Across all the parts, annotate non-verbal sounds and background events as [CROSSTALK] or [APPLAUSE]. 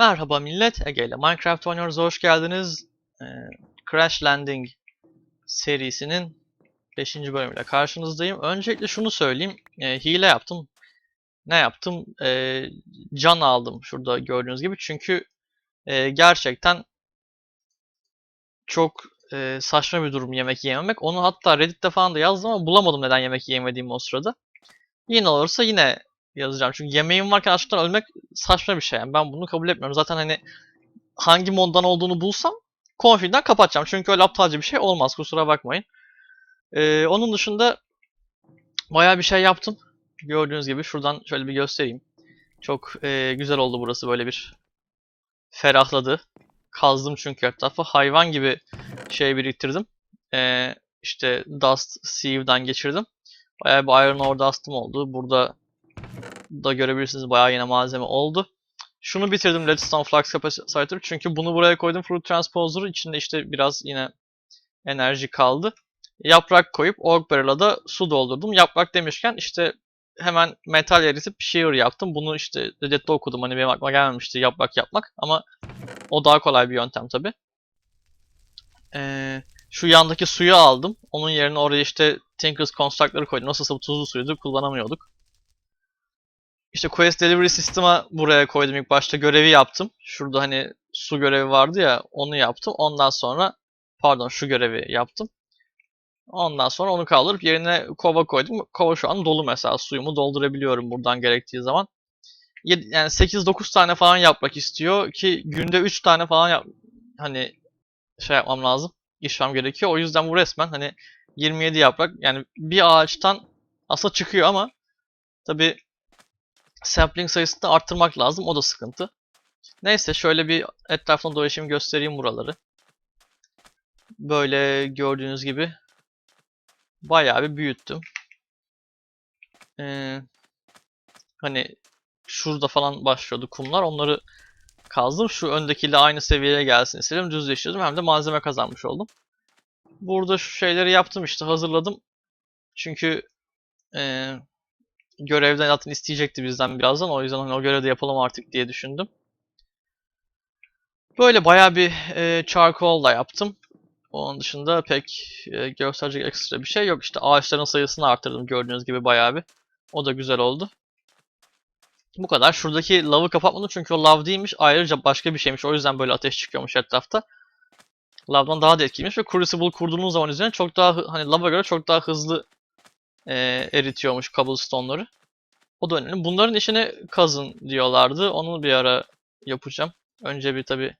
Merhaba millet, Ege ile Minecraft oynuyoruz, hoş geldiniz. Ee, Crash Landing serisinin 5. bölümüyle karşınızdayım. Öncelikle şunu söyleyeyim, ee, hile yaptım. Ne yaptım? Ee, can aldım şurada gördüğünüz gibi. Çünkü ee, gerçekten çok ee, saçma bir durum yemek yememek. Onu hatta Reddit'te falan da yazdım ama bulamadım neden yemek yemediğimi o sırada. Yine olursa yine yazacağım. Çünkü yemeğim varken açlıktan ölmek saçma bir şey. Yani ben bunu kabul etmiyorum. Zaten hani hangi moddan olduğunu bulsam config'den kapatacağım. Çünkü öyle aptalca bir şey olmaz. Kusura bakmayın. Ee, onun dışında bayağı bir şey yaptım. Gördüğünüz gibi şuradan şöyle bir göstereyim. Çok e, güzel oldu burası böyle bir ferahladı. Kazdım çünkü etrafı. Hayvan gibi şey biriktirdim. Ee, işte Dust Sieve'den geçirdim. Bayağı bir Iron Ore Dust'ım oldu. Burada da görebilirsiniz bayağı yine malzeme oldu. Şunu bitirdim Redstone Flux Capacitor çünkü bunu buraya koydum Fruit Transposer içinde işte biraz yine enerji kaldı. Yaprak koyup Org Barrel'a da su doldurdum. Yaprak demişken işte hemen metal eritip shear yaptım. Bunu işte Reddit'te okudum hani benim aklıma gelmemişti yaprak yapmak ama o daha kolay bir yöntem tabi. Ee, şu yandaki suyu aldım. Onun yerine oraya işte Tinker's Construct'ları koydum. Nasılsa bu tuzlu suydu kullanamıyorduk. İşte Quest Delivery System'a buraya koydum ilk başta görevi yaptım. Şurada hani su görevi vardı ya onu yaptım. Ondan sonra pardon şu görevi yaptım. Ondan sonra onu kaldırıp yerine kova koydum. Kova şu an dolu mesela suyumu doldurabiliyorum buradan gerektiği zaman. Yani 8-9 tane falan yapmak istiyor ki günde 3 tane falan yap hani şey yapmam lazım. İşlem gerekiyor. O yüzden bu resmen hani 27 yaprak yani bir ağaçtan aslında çıkıyor ama tabi sampling sayısını da arttırmak lazım. O da sıkıntı. Neyse şöyle bir etrafına dolaşayım göstereyim buraları. Böyle gördüğünüz gibi bayağı bir büyüttüm. Ee, hani şurada falan başlıyordu kumlar. Onları kazdım. Şu öndekiyle aynı seviyeye gelsin istedim. Düzleştirdim. Hem de malzeme kazanmış oldum. Burada şu şeyleri yaptım işte hazırladım. Çünkü ee, görevden zaten isteyecekti bizden birazdan. O yüzden hani o görevi de yapalım artık diye düşündüm. Böyle bayağı bir e, charcoal da yaptım. Onun dışında pek e, gösterecek ekstra bir şey yok. İşte ağaçların sayısını arttırdım gördüğünüz gibi bayağı bir. O da güzel oldu. Bu kadar. Şuradaki lavı kapatmadım çünkü o lav değilmiş. Ayrıca başka bir şeymiş. O yüzden böyle ateş çıkıyormuş etrafta. Lavdan daha da etkiliymiş ve Crucible kurduğunuz zaman üzerine çok daha hani lava göre çok daha hızlı e, eritiyormuş cobblestone'ları. O da önemli. Bunların işini kazın diyorlardı. Onu bir ara yapacağım. Önce bir tabi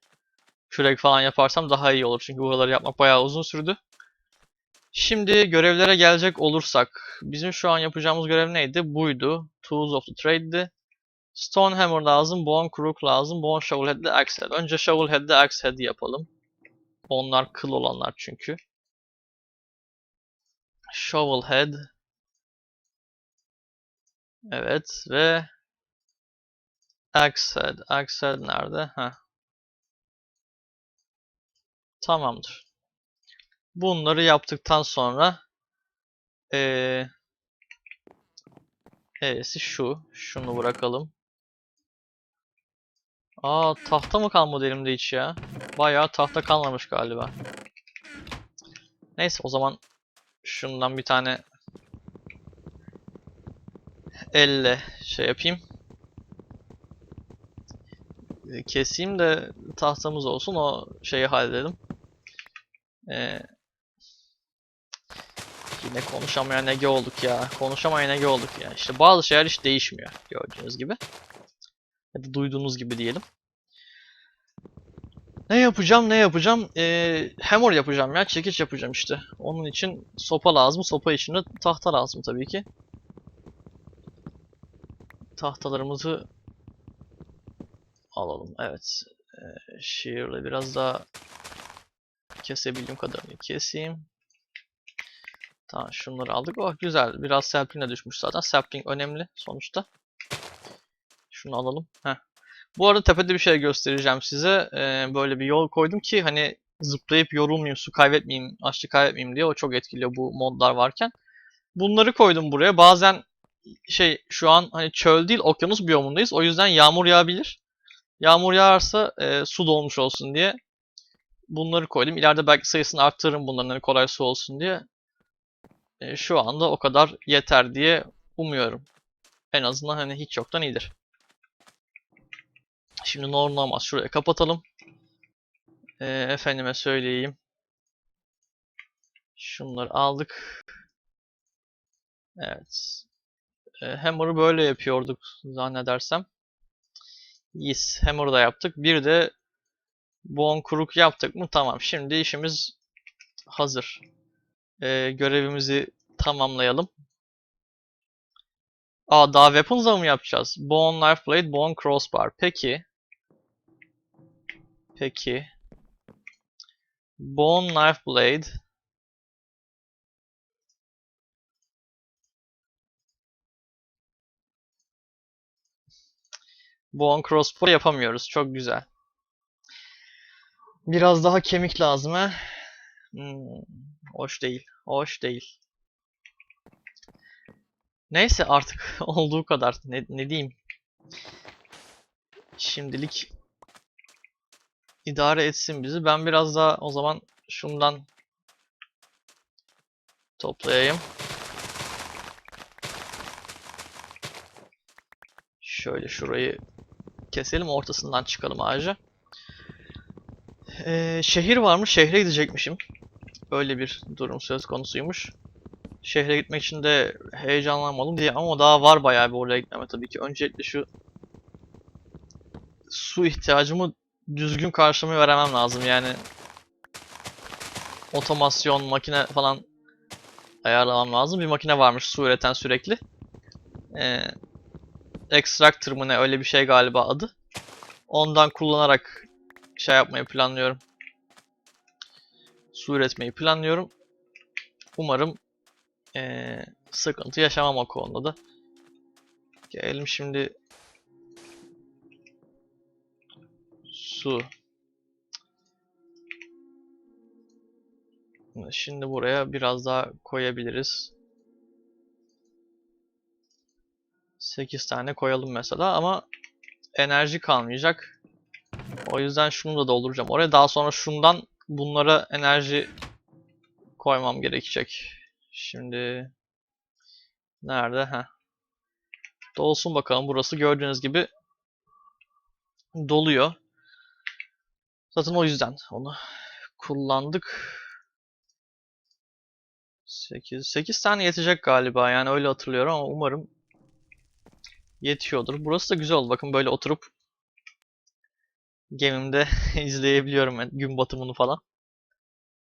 kürek falan yaparsam daha iyi olur. Çünkü buraları yapmak bayağı uzun sürdü. Şimdi görevlere gelecek olursak. Bizim şu an yapacağımız görev neydi? Buydu. Tools of the Trade'di. Stone Hammer lazım. Bone Crook lazım. Bone Shovel Head ile Axe Head. Önce Shovel Head ile Axe Head yapalım. Onlar kıl olanlar çünkü. Shovel Head. Evet ve Axe Head. Axe Head nerede? Heh. Tamamdır. Bunları yaptıktan sonra eee E'si şu. Şunu bırakalım. Aa tahta mı kalmadı elimde hiç ya? Bayağı tahta kalmamış galiba. Neyse o zaman şundan bir tane elle şey yapayım. E, Keseyim de tahtamız olsun o şeyi halledelim. Ee, yine konuşamayan Ege olduk ya. Konuşamayan Ege olduk ya. İşte bazı şeyler hiç değişmiyor gördüğünüz gibi. Ya da duyduğunuz gibi diyelim. Ne yapacağım ne yapacağım? Ee, hammer yapacağım ya. Çekiç yapacağım işte. Onun için sopa lazım. Sopa için de tahta lazım tabii ki. Tahtalarımızı alalım. Evet. Ee, shear'la biraz daha kesebildiğim kadarını keseyim. Tamam şunları aldık. Oh güzel. Biraz sapling'e düşmüş zaten. Sapling önemli sonuçta. Şunu alalım. Heh. Bu arada tepede bir şey göstereceğim size. Ee, böyle bir yol koydum ki hani zıplayıp yorulmayayım, su kaybetmeyeyim, açlık kaybetmeyeyim diye. O çok etkiliyor bu modlar varken. Bunları koydum buraya. Bazen şey şu an hani çöl değil okyanus biyomundayız. O yüzden yağmur yağabilir. Yağmur yağarsa e, su dolmuş olsun diye bunları koydum. İleride belki sayısını arttırırım bunların hani kolay su olsun diye. E, şu anda o kadar yeter diye umuyorum. En azından hani hiç yoktan iyidir. Şimdi normal şuraya kapatalım. E, efendime söyleyeyim. Şunları aldık. Evet. E, hammer'ı böyle yapıyorduk zannedersem. Yes, hammer'ı da yaptık. Bir de bone crook yaptık mı? Tamam. Şimdi işimiz hazır. E, görevimizi tamamlayalım. Aa daha weapons'a mı yapacağız? Bone knife blade, bone crossbar. Peki. Peki. Bone knife Bone crossbar yapamıyoruz. Çok güzel. Biraz daha kemik lazım he. Hmm, hoş değil. Hoş değil. Neyse artık [LAUGHS] olduğu kadar. Ne, ne diyeyim. Şimdilik idare etsin bizi. Ben biraz daha o zaman şundan toplayayım. Şöyle şurayı keselim ortasından çıkalım ağaca. Ee, şehir varmış. Şehre gidecekmişim. Öyle bir durum söz konusuymuş. Şehre gitmek için de heyecanlanmadım diye ama daha var bayağı bir oraya gitmeme tabii ki. Öncelikle şu su ihtiyacımı düzgün karşılamayı veremem lazım yani. Otomasyon, makine falan ayarlamam lazım. Bir makine varmış su üreten sürekli. Ee, Extractor mı ne öyle bir şey galiba adı. Ondan kullanarak şey yapmayı planlıyorum. Su üretmeyi planlıyorum. Umarım ee, sıkıntı yaşamam o konuda da. Gelelim şimdi su. Şimdi buraya biraz daha koyabiliriz. 8 tane koyalım mesela ama enerji kalmayacak. O yüzden şunu da dolduracağım. Oraya daha sonra şundan bunlara enerji koymam gerekecek. Şimdi nerede? ha? Dolsun bakalım. Burası gördüğünüz gibi doluyor. Zaten o yüzden onu kullandık. 8 8 tane yetecek galiba. Yani öyle hatırlıyorum ama umarım yetiyordur. Burası da güzel oldu. Bakın böyle oturup gemimde [LAUGHS] izleyebiliyorum gün batımını falan.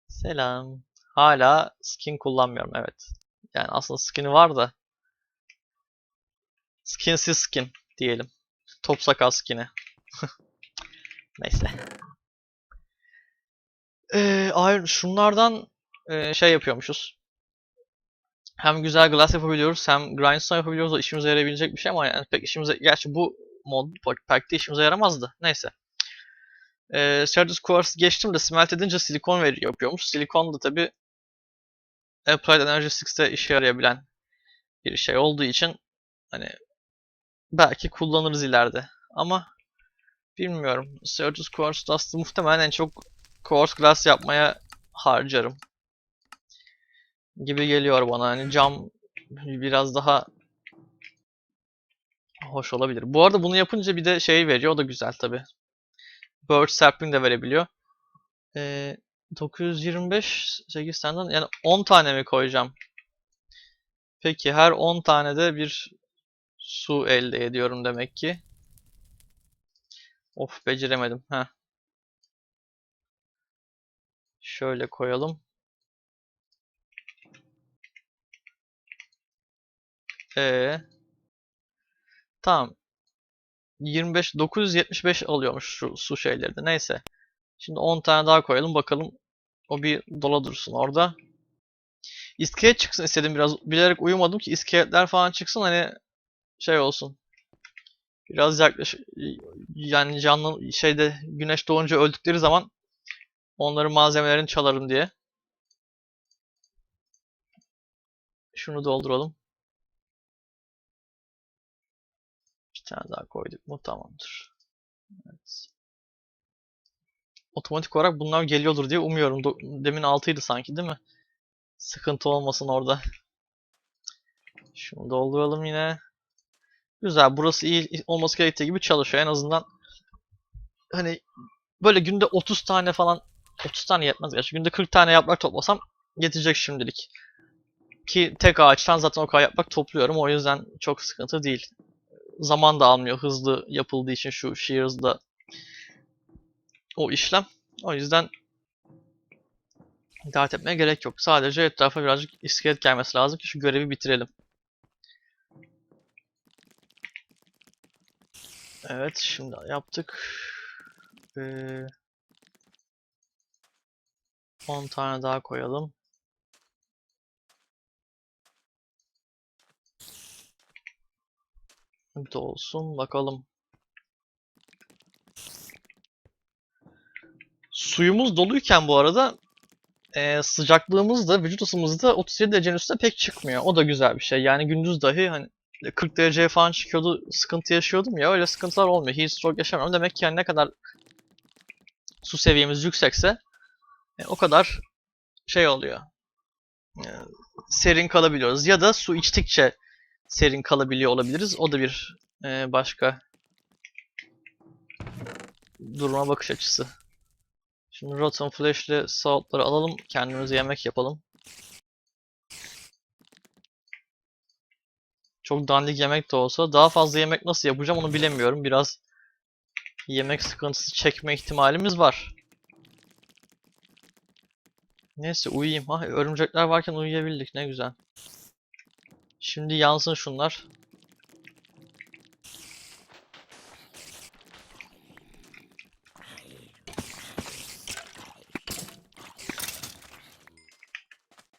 Selam. Hala skin kullanmıyorum evet. Yani aslında skin'i var da skinsiz skin diyelim. Top sakal skin'i. [LAUGHS] Neyse. Ee, hayır, şunlardan e, şey yapıyormuşuz. Hem güzel glass yapabiliyoruz hem grindstone yapabiliyoruz. O işimize yarayabilecek bir şey ama yani pek işimize... Gerçi bu mod pack'te işimize yaramazdı. Neyse. Ee, Stardust Quartz geçtim de smelt edince silikon veriyor yapıyormuş. Silikon da tabi Applied Energy 6'te işe yarayabilen bir şey olduğu için hani belki kullanırız ileride. Ama bilmiyorum. Stardust Quartz Dust'ı muhtemelen en çok Quartz Glass yapmaya harcarım. Gibi geliyor bana. Hani cam biraz daha hoş olabilir. Bu arada bunu yapınca bir de şey veriyor. O da güzel tabi. Bird Sapling de verebiliyor. Ee, 925 8 tane yani 10 tane mi koyacağım? Peki her 10 tane de bir su elde ediyorum demek ki. Of beceremedim. ha. Şöyle koyalım. Ee, tamam. 25 975 alıyormuş şu su şeyleri de. Neyse. Şimdi 10 tane daha koyalım bakalım. O bir dola dursun orada. İskelet çıksın istedim biraz. Bilerek uyumadım ki iskeletler falan çıksın hani şey olsun. Biraz yaklaş yani canlı şeyde güneş doğunca öldükleri zaman onların malzemelerini çalarım diye. Şunu dolduralım. Bir tane daha koyduk mu tamamdır. Evet. Otomatik olarak bunlar geliyordur diye umuyorum. Demin 6'ydı sanki değil mi? Sıkıntı olmasın orada. Şunu dolduralım yine. Güzel. Burası iyi olması gerektiği gibi çalışıyor. En azından hani böyle günde 30 tane falan 30 tane yetmez gerçi. Günde 40 tane yaprak toplasam yetecek şimdilik. Ki tek ağaçtan zaten o kadar yaprak topluyorum. O yüzden çok sıkıntı değil. Zaman da almıyor hızlı yapıldığı için şu Shears'da o işlem. O yüzden dert etmeye gerek yok. Sadece etrafa birazcık iskelet gelmesi lazım ki şu görevi bitirelim. Evet, şimdi yaptık. Ee, 10 tane daha koyalım. De olsun. Bakalım. Suyumuz doluyken bu arada eee, sıcaklığımız da vücut ısımız da 37 derecenin üstüne pek çıkmıyor. O da güzel bir şey. Yani gündüz dahi hani 40 dereceye falan çıkıyordu, sıkıntı yaşıyordum ya öyle sıkıntılar olmuyor. Heat stroke yaşamıyorum. Demek ki yani ne kadar su seviyemiz yüksekse e, o kadar şey oluyor. E, serin kalabiliyoruz. Ya da su içtikçe serin kalabiliyor olabiliriz. O da bir e, başka duruma bakış açısı. Şimdi Rotten Flash'le saltları alalım. Kendimize yemek yapalım. Çok dandik yemek de olsa daha fazla yemek nasıl yapacağım onu bilemiyorum. Biraz yemek sıkıntısı çekme ihtimalimiz var. Neyse uyuyayım. Ha örümcekler varken uyuyabildik ne güzel. Şimdi yansın şunlar.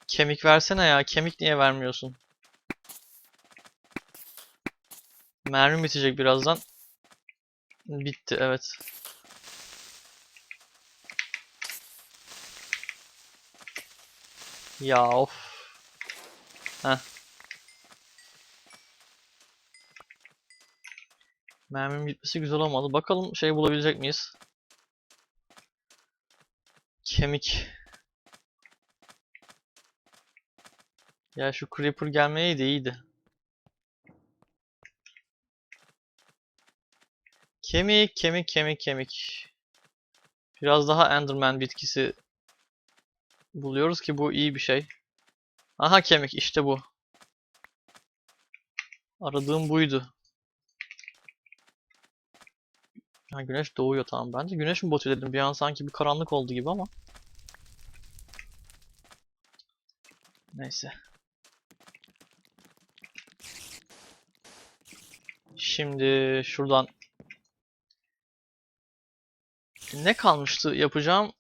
Kemik versene ya. Kemik niye vermiyorsun? Mermi bitecek birazdan. Bitti evet. Ya of. Heh. Mermim bitmesi güzel olmadı. Bakalım şey bulabilecek miyiz? Kemik. Ya şu Creeper gelmeyeydi iyiydi. Kemik, kemik, kemik, kemik. Biraz daha Enderman bitkisi buluyoruz ki bu iyi bir şey. Aha kemik işte bu. Aradığım buydu. Ha güneş doğuyor tamam. Ben de güneş mi batıyor dedim. Bir an sanki bir karanlık oldu gibi ama. Neyse. Şimdi şuradan ne kalmıştı yapacağım?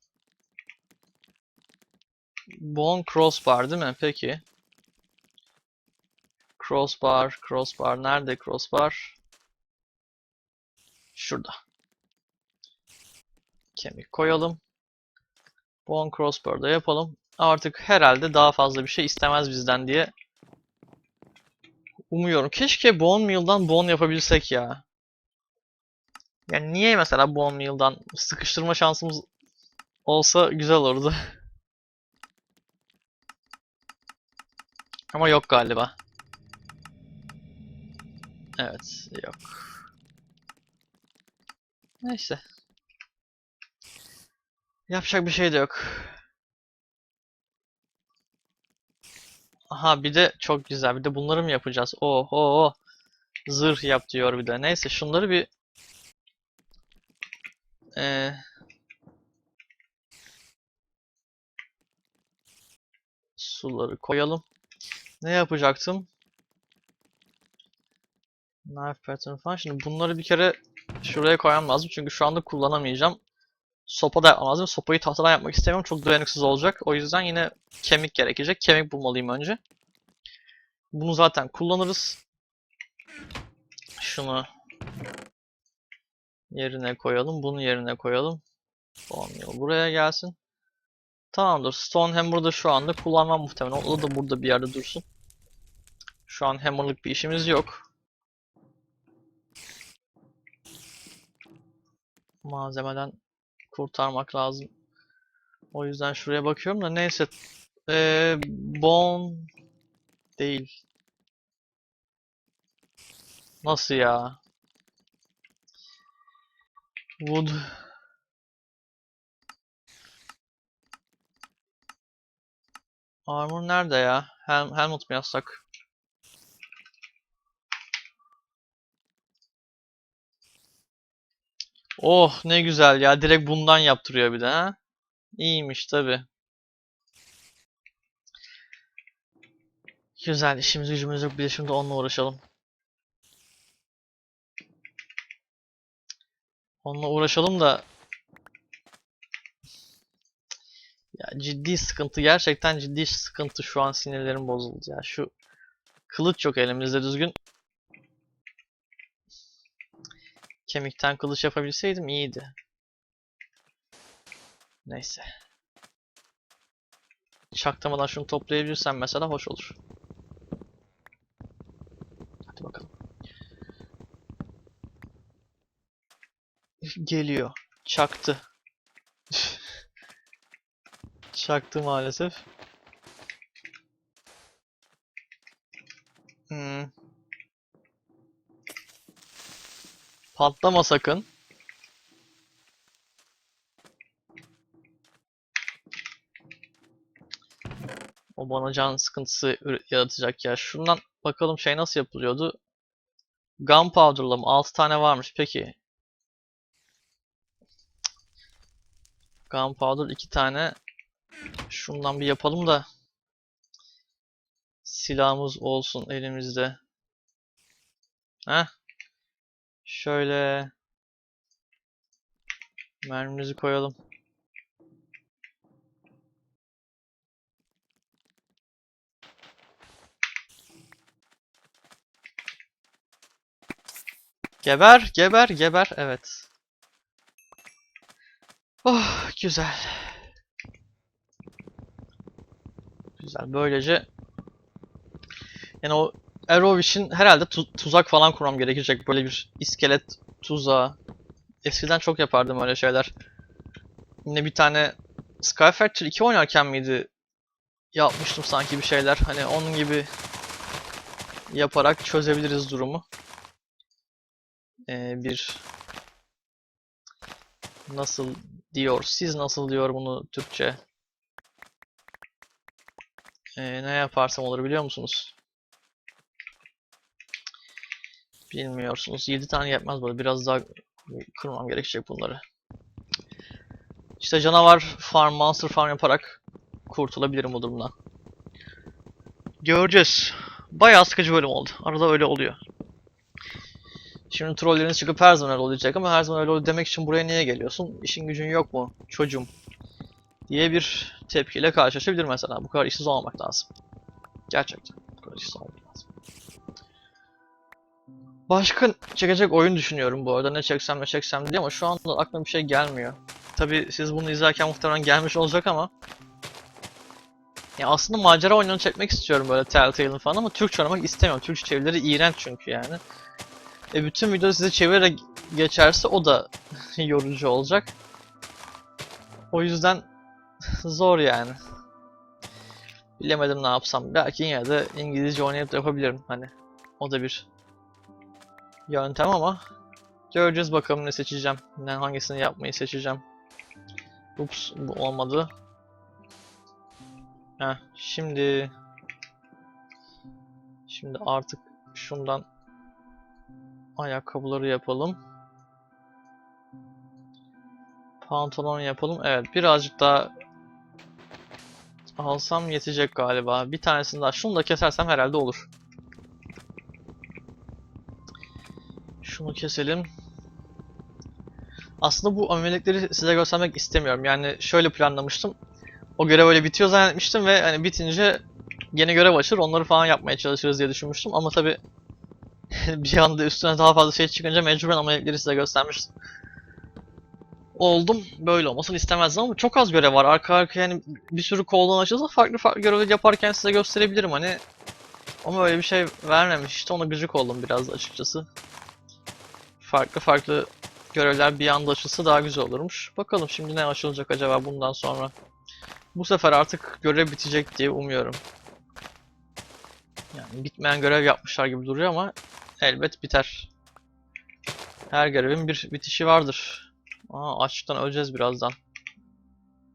Bone crossbar değil mi? Peki. Crossbar, crossbar. Nerede crossbar? Şurada. Kemik koyalım. Bone crossbar da yapalım. Artık herhalde daha fazla bir şey istemez bizden diye umuyorum. Keşke bone meal'dan bone yapabilsek ya. Yani niye mesela bone meal'dan sıkıştırma şansımız olsa güzel olurdu. Ama yok galiba. Evet, yok. Neyse. Yapacak bir şey de yok. Aha bir de çok güzel. Bir de bunları mı yapacağız? Oho. Zırh yap diyor bir de. Neyse şunları bir ee, suları koyalım. Ne yapacaktım? Knife pattern falan. Şimdi bunları bir kere şuraya koymam lazım. Çünkü şu anda kullanamayacağım. Sopa da yapmam lazım. Sopayı tahtadan yapmak istemiyorum. Çok dayanıksız olacak. O yüzden yine kemik gerekecek. Kemik bulmalıyım önce. Bunu zaten kullanırız. Şunu yerine koyalım. Bunu yerine koyalım. Olmuyor. Buraya gelsin. Tamamdır. Stone Hammer'da şu anda kullanmam muhtemelen. O da burada bir yerde dursun. Şu an hammer'lık bir işimiz yok. malzemeden kurtarmak lazım. O yüzden şuraya bakıyorum da neyse. Ee, bone değil. Nasıl ya? Wood. Armor nerede ya? Hel helmet mi yazsak? Oh ne güzel ya. Direkt bundan yaptırıyor bir de ha. İyiymiş tabi. Güzel işimiz gücümüz yok. Bir de şimdi onunla uğraşalım. Onunla uğraşalım da ya ciddi sıkıntı gerçekten ciddi sıkıntı şu an sinirlerim bozuldu ya şu kılıç yok elimizde düzgün kemikten kılıç yapabilseydim iyiydi. Neyse. Çaktırmadan şunu toplayabilirsem mesela hoş olur. Hadi bakalım. [LAUGHS] Geliyor. Çaktı. [LAUGHS] Çaktı maalesef. Hmm. Patlama sakın. O bana can sıkıntısı yaratacak ya. Şundan bakalım şey nasıl yapılıyordu. Gunpowder'la mı? 6 tane varmış. Peki. Gunpowder 2 tane. Şundan bir yapalım da silahımız olsun elimizde. Heh. Şöyle mermimizi koyalım. Geber, geber, geber. Evet. Oh, güzel. Güzel. Böylece yani o İçin herhalde tu- tuzak falan kurmam gerekecek. Böyle bir iskelet tuzağı. Eskiden çok yapardım öyle şeyler. Yine bir tane Skyfighter 2 oynarken miydi? Yapmıştım sanki bir şeyler. Hani onun gibi yaparak çözebiliriz durumu. Ee, bir nasıl diyor? Siz nasıl diyor bunu Türkçe? Ee, ne yaparsam olur biliyor musunuz? Bilmiyorsunuz. 7 tane yetmez böyle. Biraz daha kırmam gerekecek bunları. İşte canavar farm, monster farm yaparak kurtulabilirim bu durumdan. Göreceğiz. Bayağı sıkıcı bölüm oldu. Arada öyle oluyor. Şimdi trolleriniz çıkıp her zaman öyle olacak ama her zaman öyle oluyor demek için buraya niye geliyorsun? İşin gücün yok mu çocuğum? Diye bir tepkiyle karşılaşabilir mesela. Bu kadar işsiz olmamak lazım. Gerçekten. Bu kadar işsiz olmamak lazım. Başka çekecek oyun düşünüyorum bu arada. Ne çeksem ne çeksem diye ama şu anda aklıma bir şey gelmiyor. Tabi siz bunu izlerken muhtemelen gelmiş olacak ama ya aslında macera oyununu çekmek istiyorum böyle Telltale'ın falan ama Türkçe oynamak istemiyorum. Türkçe çevirileri iğrenç çünkü yani. E bütün video size çevirerek geçerse o da [LAUGHS] yorucu olacak. O yüzden [LAUGHS] zor yani. Bilemedim ne yapsam. Belki yine de İngilizce oynayıp da yapabilirim hani. O da bir yöntem ama göreceğiz bakalım ne seçeceğim. Ne hangisini yapmayı seçeceğim. Ups bu olmadı. Heh, şimdi şimdi artık şundan ayakkabıları yapalım. Pantolon yapalım. Evet birazcık daha alsam yetecek galiba. Bir tanesini daha şunu da kesersem herhalde olur. Şunu keselim. Aslında bu ameliyatları size göstermek istemiyorum. Yani şöyle planlamıştım. O görev öyle bitiyor zannetmiştim ve hani bitince yeni görev açılır onları falan yapmaya çalışırız diye düşünmüştüm. Ama tabi [LAUGHS] bir anda üstüne daha fazla şey çıkınca mecburen ameliyatları size göstermiştim. Oldum. Böyle olmasını istemezdim ama çok az görev var. Arka arkaya yani bir sürü koldan açılsa farklı farklı görev yaparken size gösterebilirim hani. Ama öyle bir şey vermemiş. İşte ona gıcık oldum biraz açıkçası. Farklı farklı Görevler bir anda açılsa daha güzel olurmuş. Bakalım şimdi ne açılacak acaba bundan sonra. Bu sefer artık görev bitecek diye umuyorum. Yani bitmeyen görev yapmışlar gibi duruyor ama elbet biter. Her görevin bir bitişi vardır. Aa açlıktan öleceğiz birazdan.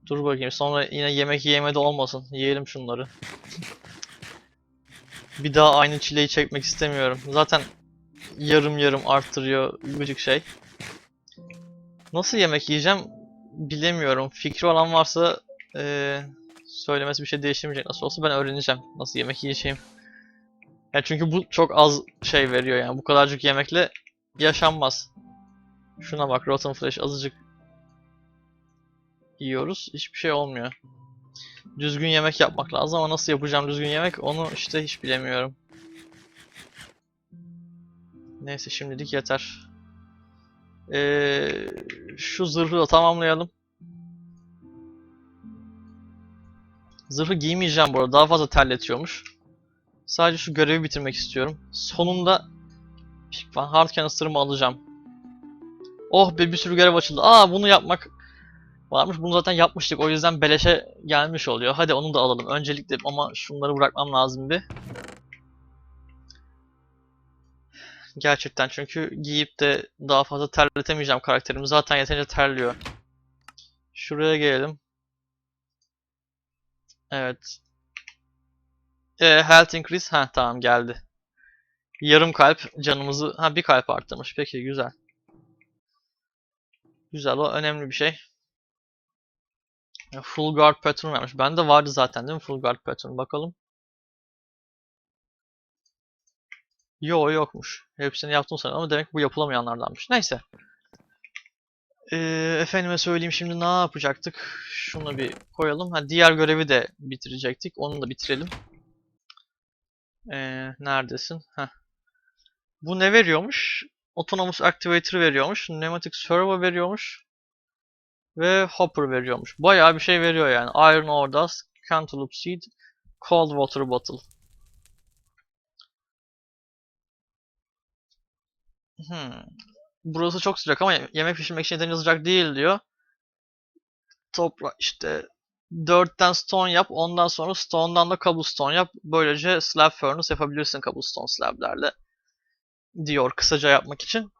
Dur bakayım sonra yine yemek yiyemedi olmasın. Yiyelim şunları. bir daha aynı çileyi çekmek istemiyorum. Zaten yarım yarım arttırıyor gıcık şey. Nasıl yemek yiyeceğim bilemiyorum. Fikri olan varsa eee, söylemesi bir şey değiştirmeyecek nasıl olsa ben öğreneceğim nasıl yemek yiyeceğim. Ya çünkü bu çok az şey veriyor yani bu kadarcık yemekle yaşanmaz. Şuna bak Rotten Flesh azıcık yiyoruz hiçbir şey olmuyor. Düzgün yemek yapmak lazım ama nasıl yapacağım düzgün yemek onu işte hiç bilemiyorum. Neyse şimdilik yeter. Ee, şu zırhı da tamamlayalım. Zırhı giymeyeceğim bu arada. Daha fazla terletiyormuş. Sadece şu görevi bitirmek istiyorum. Sonunda Pick Van Hard Canister'ımı alacağım. Oh be bir sürü görev açıldı. Aa bunu yapmak varmış. Bunu zaten yapmıştık. O yüzden beleşe gelmiş oluyor. Hadi onu da alalım. Öncelikle ama şunları bırakmam lazım bir. Gerçekten çünkü giyip de daha fazla terletemeyeceğim karakterimi. Zaten yeterince terliyor. Şuraya gelelim. Evet. Ee, health increase. Ha tamam geldi. Yarım kalp canımızı... Ha bir kalp arttırmış. Peki güzel. Güzel o önemli bir şey. Full guard pattern vermiş. Bende vardı zaten değil mi full guard pattern? Bakalım. Yo yokmuş. Hepsini yaptım sanırım ama demek bu yapılamayanlardanmış. Neyse. Ee, efendime söyleyeyim şimdi ne yapacaktık? Şunu bir koyalım. Ha, diğer görevi de bitirecektik. Onu da bitirelim. Ee, neredesin? Heh. Bu ne veriyormuş? Autonomous Activator veriyormuş. Pneumatic Servo veriyormuş. Ve Hopper veriyormuş. Bayağı bir şey veriyor yani. Iron Ore Dust, Cantaloupe Seed, Cold Water Bottle. Hmm. Burası çok sıcak ama yemek pişirmek için yeterince sıcak değil diyor. Toprak işte 4'ten stone yap, ondan sonra stone'dan da cobblestone yap. Böylece slab furnace yapabilirsin cobblestone slab'lerle. Diyor kısaca yapmak için.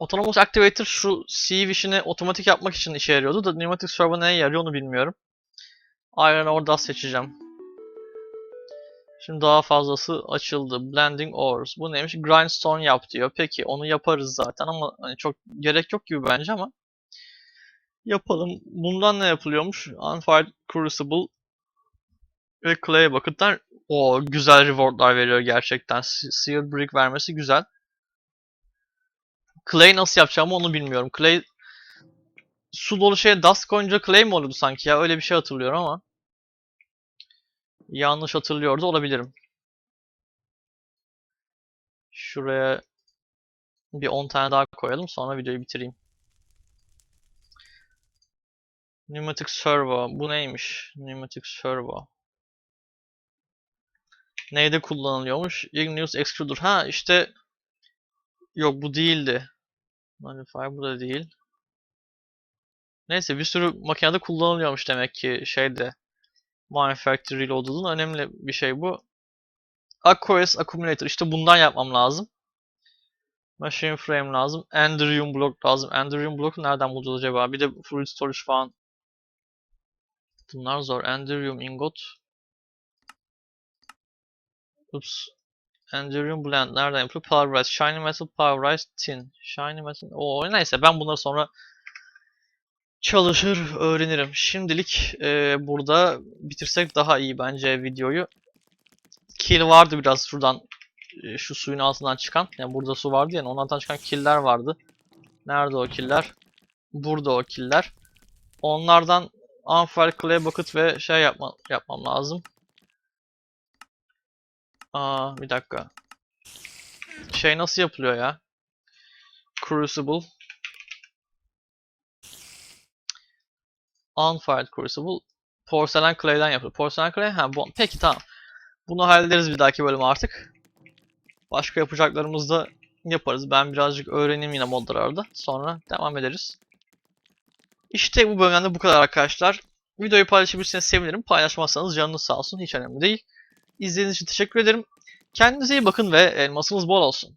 Autonomous Activator şu sieve işini otomatik yapmak için işe yarıyordu da Pneumatic Servo neye yarıyor onu bilmiyorum. Iron Ore Dust seçeceğim. Şimdi daha fazlası açıldı. Blending Ores. Bu neymiş? Grindstone yap diyor. Peki onu yaparız zaten ama hani çok gerek yok gibi bence ama. Yapalım. Bundan ne yapılıyormuş? Unfired Crucible ve Clay Bucket'lar o güzel rewardlar veriyor gerçekten. Se- Sealed Brick vermesi güzel. Clay nasıl yapacağımı onu bilmiyorum. Clay su dolu şeye dust koyunca clay mi oluyordu sanki ya? Öyle bir şey hatırlıyorum ama. Yanlış hatırlıyor da olabilirim. Şuraya bir 10 tane daha koyalım sonra videoyu bitireyim. Pneumatic Servo. Bu neymiş? Pneumatic Servo. Neyde kullanılıyormuş? Igneous Extruder. Ha işte yok bu değildi. Modifier bu da değil. Neyse bir sürü makinede kullanılıyormuş demek ki şeyde. Manufactory Reloaded'ın önemli bir şey bu. Aqueous Accumulator. İşte bundan yapmam lazım. Machine Frame lazım. Enderium Block lazım. Enderium Block nereden bulacağız acaba? Bir de Fluid Storage falan. Bunlar zor. Enderium Ingot. Ups. Enderium Blend nereden yapılıyor? Pulverized. Shiny Metal Pulverized Tin. Shiny Metal. Oo neyse ben bunları sonra çalışır öğrenirim. Şimdilik e, burada bitirsek daha iyi bence videoyu. Kill vardı biraz şuradan e, şu suyun altından çıkan. Yani burada su vardı yani onlardan çıkan killer vardı. Nerede o killer? Burada o killer. Onlardan Unfair Clay Bucket ve şey yapma, yapmam lazım. Aa bir dakika. Şey nasıl yapılıyor ya? Crucible. Unfired Crucible. Porselen Clay'den yapılıyor. Porselen Clay? Ha, bu, peki tamam. Bunu hallederiz bir dahaki bölüm artık. Başka yapacaklarımız da yaparız. Ben birazcık öğreneyim yine modlarda. Sonra devam ederiz. İşte bu bölümde bu kadar arkadaşlar. Videoyu paylaşabilirseniz sevinirim. Paylaşmazsanız canınız sağ olsun. Hiç önemli değil. İzlediğiniz için teşekkür ederim. Kendinize iyi bakın ve elmasınız bol olsun.